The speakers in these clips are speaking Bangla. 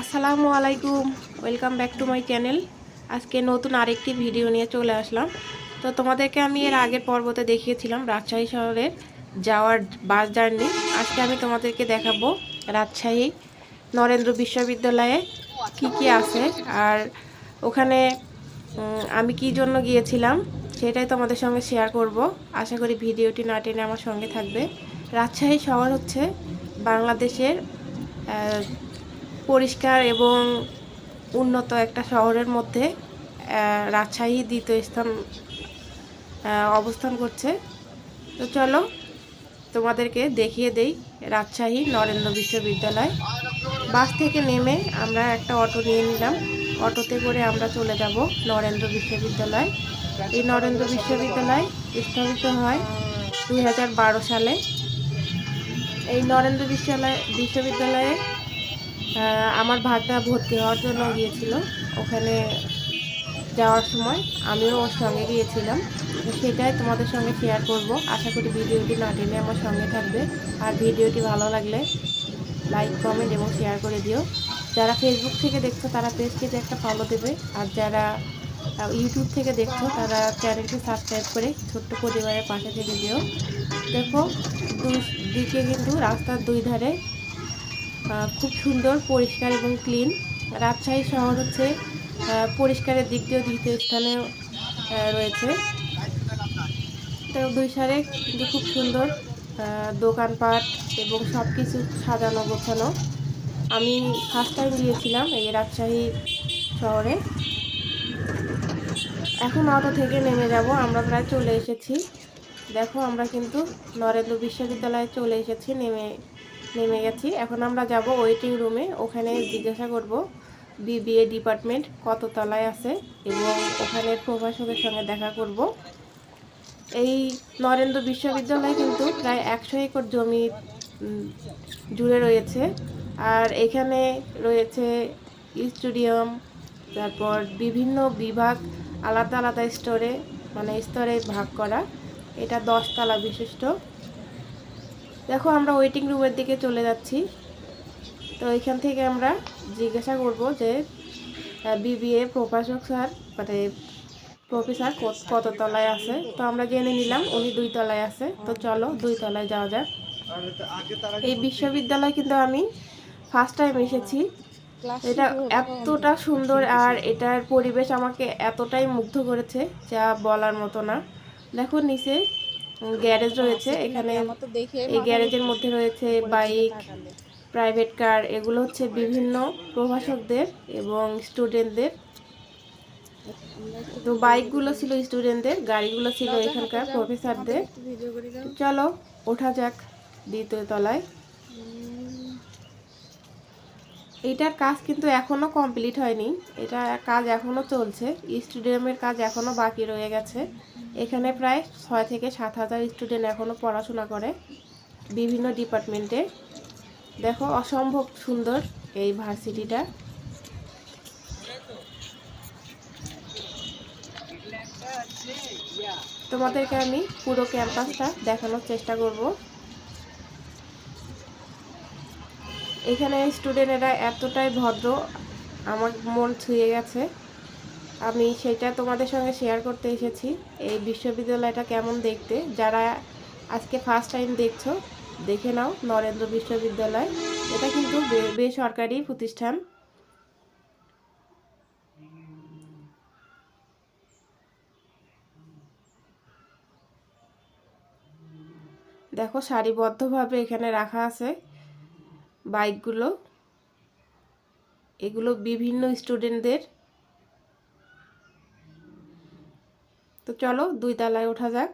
আসসালামু আলাইকুম, welcome back to my channel. আজকে নতুন আরেকটি ভিডিও নিয়ে চলে আসলাম। তো তোমাদেরকে আমি এর আগের পর্বতে দেখিয়েছিলাম রাজশাহী শহরের যাওয়ার বাস জার্নি। আজকে আমি তোমাদেরকে দেখাবো রাজশাহী নরেন্দ্র বিশ্ববিদ্যালয়ে কি কি আছে আর ওখানে আমি কি জন্য গিয়েছিলাম সেটাই তোমাদের সঙ্গে শেয়ার করব। আশা করি ভিডিওটি না টেনে আমার সঙ্গে থাকবে। রাজশাহী শহর হচ্ছে বাংলাদেশের পরিষ্কার এবং উন্নত একটা শহরের মধ্যে রাজশাহী দ্বিতীয় স্থান অবস্থান করছে। তো চলো, তোমাদেরকে দেখিয়ে দেই রাজশাহী নরেন্দ্র বিশ্ববিদ্যালয়। বাস থেকে নেমে আমরা একটা অটো নিয়ে নিলাম। অটোতে করে আমরা চলে যাব নরেন্দ্র বিশ্ববিদ্যালয়। এই নরেন্দ্র বিশ্ববিদ্যালয় স্থাপিত হয় দু হাজার বারো সালে। এই নরেন্দ্র বিশ্ববিদ্যালয় বিশ্ববিদ্যালয়ে আমার ভাগনা ভর্তি হওয়ার জন্য গিয়েছিল। ওখানে যাওয়ার সময় আমিও ওর সঙ্গে গিয়েছিলাম। সেটাই তোমাদের সঙ্গে শেয়ার করব। আশা করি ভিডিওটি না টেনে আমার সঙ্গে থাকবে। আর ভিডিওটি ভালো লাগলে লাইক কমেন্ট এবং শেয়ার করে দিও। যারা ফেসবুক থেকে দেখছ, তারা পেজটিতে একটা ফলো দেবে। আর যারা ইউটিউব থেকে দেখছ, তারা চ্যানেলটি সাবস্ক্রাইব করে ছোট্ট পরিবারের পাশে থেকে দিও। দেখো, দুই দিকে কিন্তু রাস্তার দুই ধারে খুব সুন্দর, পরিষ্কার এবং ক্লিন রাজশাহী শহর হচ্ছে পরিষ্কারের দিক দিয়েও দ্বিতীয় স্থানে রয়েছে। তো দুই সারে কিন্তু খুব সুন্দর দোকানপাট এবং সব কিছু সাজানো গোছানো। আমি ফার্স্ট টাইম গিয়েছিলাম এই রাজশাহী শহরে। এখন অটো থেকে নেমে যাব, আমরা প্রায় চলে এসেছি। দেখো, আমরা কিন্তু নরেন্দ্র বিশ্ববিদ্যালয়ে চলে এসেছি, নেমে নেমে গেছি। এখন আমরা যাব ওয়েটিং রুমে ওখানে জিজ্ঞাসা করব বিবিএ ডিপার্টমেন্ট কত তলায় আছে এবং ওখানে প্রভাষকের সঙ্গে দেখা করব। এই নরেন্দ্র বিশ্ববিদ্যালয় কিন্তু প্রায় একশো একর জমি জুড়ে রয়েছে। আর এখানে রয়েছে স্টুডিয়াম তারপর বিভিন্ন বিভাগ, আলাদা আলাদা স্টোরে মানে স্তরে ভাগ করা। এটা দশতলা বিশিষ্ট। দেখো আমরা ওয়েটিং রুমের দিকে চলে যাচ্ছি। তো এখান থেকে আমরা জিজ্ঞাসা করব যে বিবিএ প্রভাষক স্যার মানে প্রফেসর কত- কত তলায় আছে? তো আমরা জেনে নিলাম উনি দুই তলায় আছে। তো চলো দুই তলায় যাওয়া যাক। এই বিশ্ববিদ্যালয় কিন্তু আমি ফার্স্ট টাইম এসেছি। এটা এতটা সুন্দর আর এটার পরিবেশ আমাকে এতটাই মুগ্ধ করেছে যা বলার মতো না। দেখো নিচে গ্যারেজ রয়েছে, এখানে এই গ্যারেজের মধ্যে রয়েছে বাইক প্রাইভেট কার এগুলো হচ্ছে বিভিন্ন প্রভাষকদের এবং স্টুডেন্টদের তো বাইকগুলো ছিল স্টুডেন্টদের গাড়িগুলো ছিল এখানকার প্রফেসরদের চলো, ওঠা যাক দ্বিতীয় তলায়। এইটার কাজ কিন্তু এখনও কমপ্লিট হয়নি। এটা কাজ এখনও চলছে। স্টুডিয়ামের কাজ এখনও বাকি রয়ে গেছে। এখানে প্রায় ছয় থেকে সাত হাজার স্টুডেন্ট এখনও পড়াশোনা করে বিভিন্ন ডিপার্টমেন্টে। দেখো অসম্ভব সুন্দর এই ভার্সিটিটা। তোমাদেরকে আমি পুরো ক্যাম্পাসটা দেখানোর চেষ্টা করব। এখানে স্টুডেন্টেরা এতটাই ভদ্র, আমার মন ছুঁয়ে গেছে। আমি সেটা তোমাদের সঙ্গে শেয়ার করতে এসেছি। এই বিশ্ববিদ্যালয়টা কেমন দেখতে? যারা আজকে ফার্স্ট টাইম দেখছ, দেখে নাও নরেন্দ্র বিশ্ববিদ্যালয়। এটা কিন্তু বেসরকারি প্রতিষ্ঠান। দেখো, সারিবদ্ধভাবে এখানে রাখা আছে। বাইকগুলো, এগুলো বিভিন্ন স্টুডেন্টদের। তো চলো দুই তলায় ওঠা যাক।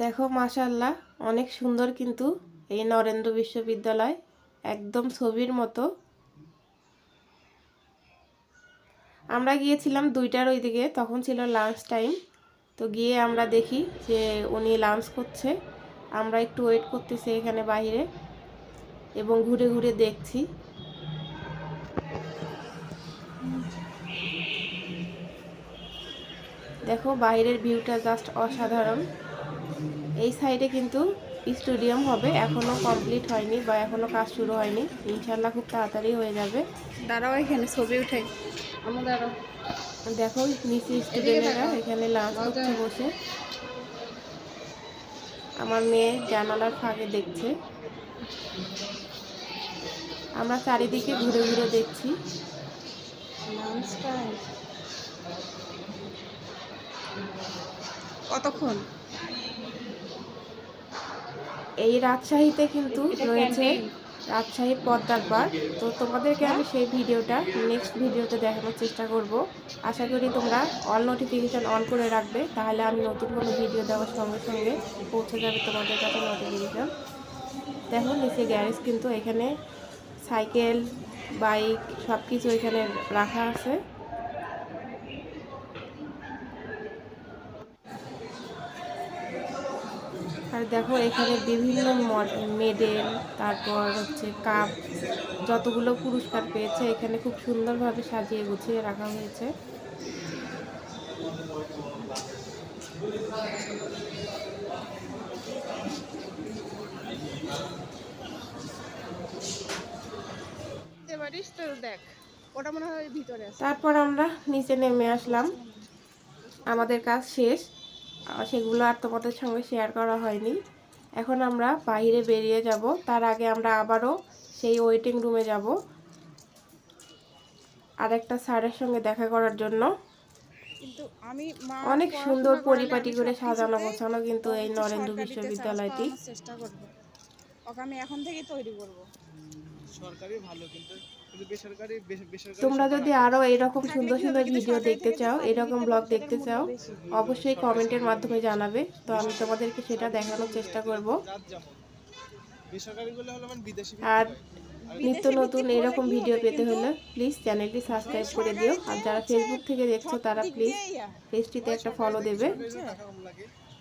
দেখো মাশাল্লাহ অনেক সুন্দর কিন্তু এই নরেন্দ্র বিশ্ববিদ্যালয়, একদম ছবির মতো। আমরা গিয়েছিলাম দুইটার ওই দিকে তখন ছিল লাঞ্চ টাইম তো গিয়ে আমরা দেখি যে উনি লাঞ্চ করছে। আমরা একটু ওয়েট করতেছি এখানে বাইরে এবং ঘুরে ঘুরে দেখছি। দেখো বাইরের ভিউটা জাস্ট অসাধারণ। এই সাইডে কিন্তু স্টেডিয়াম হবে এখনও কমপ্লিট হয়নি বা এখনও কাজ শুরু হয়নি। ইনশাল্লাহ খুব তাড়াতাড়ি হয়ে যাবে। দাঁড়াও এখানে ছবি উঠাই। আমার দাঁড়াও। দেখো নিচে স্টুডেন্টরা এখানে লাঞ্চ করছে বসে। আমার মেয়ে জানালার ফাঁকে দেখছে। আমরা চারিদিকে ঘুরে ঘুরে দেখছি। কতক্ষণ? এই রাজশাহীতে কিন্তু রয়েছে রাজশাহীর পদ্মার পার তো তোমাদেরকে আমি সেই ভিডিওটা নেক্সট ভিডিওতে দেখানোর চেষ্টা করব। আশা করি তোমরা অল নোটিফিকেশান অন করে রাখবে, তাহলে আমি নতুন কোনো ভিডিও দেওয়ার সঙ্গে সঙ্গে পৌঁছে যাবে তোমাদের কাছে নোটিফিকেশান দেখো, নিচে গ্যারেজ কিন্তু এখানে সাইকেল বাইক সব কিছু এখানে রাখা আছে। আর দেখো এখানে বিভিন্ন মেডেল তারপর হচ্ছে কাপ যতগুলো পুরস্কার পেয়েছে এখানে খুব সুন্দরভাবে সাজিয়ে গুছিয়ে রাখা হয়েছে। পারিস তো? দেখ ওটা মনে হয় ভিতরে তারপর আমরা নিচে নেমে আসলাম। আমাদের কাজ শেষ। সেগুলো আর তোমাদের সঙ্গে শেয়ার করা হয়নি। এখন আমরা বাইরে বেরিয়ে যাব। তার আগে আমরা আবারও সেই ওয়েটিং রুমে যাব। আর একটা স্যারের সঙ্গে দেখা করার জন্য। আমি অনেক সুন্দর পরিপাটি করে সাজানো গোছানো কিন্তু এই নরেন্দ্র বিশ্ববিদ্যালয়টি। চেষ্টা করব। ওকে আমি এখন থেকে তৈরি করব। সরকারি ভালো কিন্তু তোমরা যদি আরও এরকম সুন্দর সুন্দর ভিডিও দেখতে চাও এরকম ব্লগ দেখতে চাও অবশ্যই কমেন্টের মাধ্যমে জানাবে। তো আমি তোমাদেরকে সেটা দেখানোর চেষ্টা করব। মানে বিদেশি আর নিত্য নতুন এরকম ভিডিও পেতে হলে প্লিজ চ্যানেলটি সাবস্ক্রাইব করে দিও। আর যারা ফেসবুক থেকে দেখছ তারা প্লিজ পেজটিতে একটা ফলো দেবে।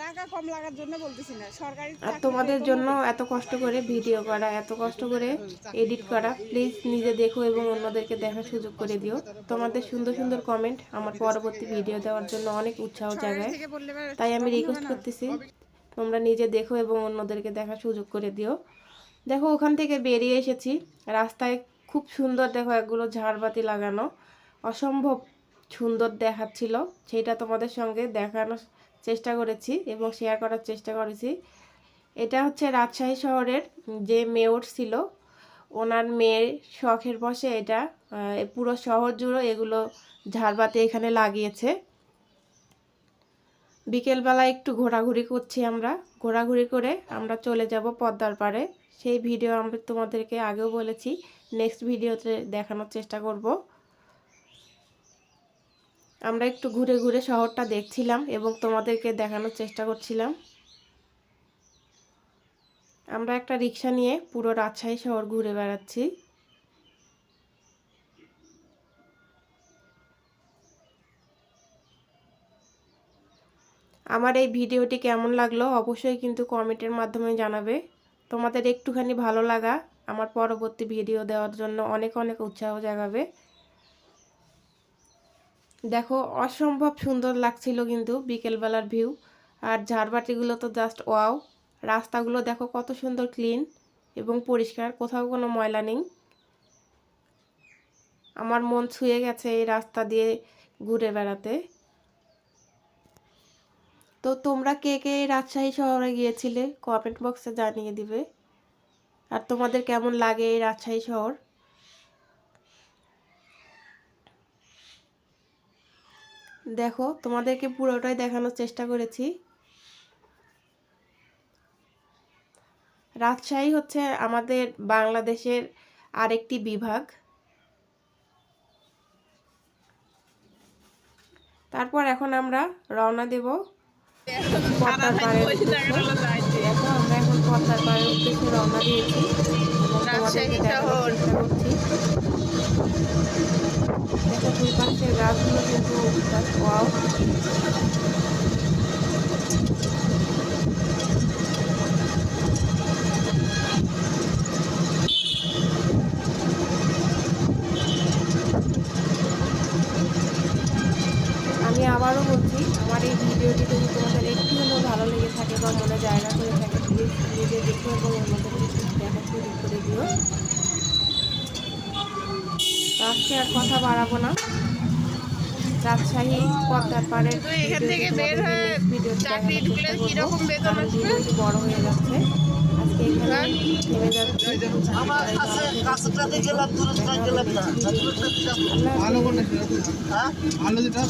টাকা কম লাগার জন্য বলতেছি না সরকারি আর তোমাদের জন্য এত কষ্ট করে ভিডিও করা এত কষ্ট করে এডিট করা প্লিজ নিজে দেখো এবং অন্যদেরকে দেখার সুযোগ করে দিও। তোমাদের সুন্দর সুন্দর কমেন্ট আমার পরবর্তী ভিডিও দেওয়ার জন্য অনেক উৎসাহ জাগায়। তাই আমি রিকোয়েস্ট করতেছি তোমরা নিজে দেখো এবং অন্যদেরকে দেখার সুযোগ করে দিও। দেখো ওখান থেকে বেরিয়ে এসেছি। রাস্তায় খুব সুন্দর দেখো একগুলো ঝাড়বাতি লাগানো। অসম্ভব সুন্দর দেখাচ্ছিল। সেটা তোমাদের সঙ্গে দেখানোর চেষ্টা করেছি এবং শেয়ার করার চেষ্টা করেছি। এটা হচ্ছে রাজশাহী শহরের যে মেয়র ছিল, ওনার মেয়ের শখের বসে এটা পুরো শহর জুড়ে এগুলো ঝাড়বাতি এখানে লাগিয়েছে। বিকেলবেলা একটু ঘোরাঘুরি করছি আমরা। ঘোরাঘুরি করে আমরা চলে যাব পদ্মার পাড়ে। সেই ভিডিও আমি তোমাদেরকে আগেও বলেছি নেক্সট ভিডিওতে দেখানোর চেষ্টা করব। আমরা একটু ঘুরে ঘুরে শহরটা দেখছিলাম এবং তোমাদেরকে দেখানোর চেষ্টা করছিলাম। আমরা একটা রিক্সা নিয়ে পুরো রাজশাহী শহর ঘুরে বেড়াচ্ছি। আমার এই ভিডিওটি কেমন লাগল অবশ্যই কিন্তু কমেন্টের মাধ্যমে জানাবে। তোমাদের একটুখানি ভালো লাগা আমার পরবর্তী ভিডিও দেওয়ার জন্য অনেক অনেক উৎসাহ জাগাবে। দেখো, অসম্ভব সুন্দর লাগছিল কিন্তু বিকেলবেলার ভিউ আর ঝাড়বাটিগুলো তো জাস্ট ওয়াও রাস্তাগুলো দেখো কত সুন্দর ক্লিন এবং পরিষ্কার, কোথাও কোনো ময়লা নেই। আমার মন ছুঁয়ে গেছে এই রাস্তা দিয়ে ঘুরে বেড়াতে। তো তোমরা কে কে রাজশাহী শহরে গিয়েছিলে? কমেন্ট বক্সে জানিয়ে দিবে। আর তোমাদের কেমন লাগে এই রাজশাহী শহর? দেখো, তোমাদেরকে পুরোটাই দেখানোর চেষ্টা করেছি। রাজশাহী হচ্ছে আমাদের বাংলাদেশের আরেকটি বিভাগ। তারপর এখন আমরা রওনা দেব পদ্মার দেখো আমরা এখন পদ্মার পাড়ের উদ্দেশ্যে রওনা দিয়েছি। করছি। দেখো দুই পাশের গাছগুলো কিন্তু just আর কথা বাড়াবো না। রাজশাহী পদ্মার পাড়ের এখান থেকে বের হয়ে চাকরি দেখানোর ঢুকলে চেষ্টা কীরকম বেতন আসবে? বড় হয়ে যাচ্ছে। আজকে এখানে থেমে যাচ্ছি। আমার কাছে কাছটাতে গেলাম দূরত্ব গেলাম না ভালো হ্যাঁ? ভালো যেটা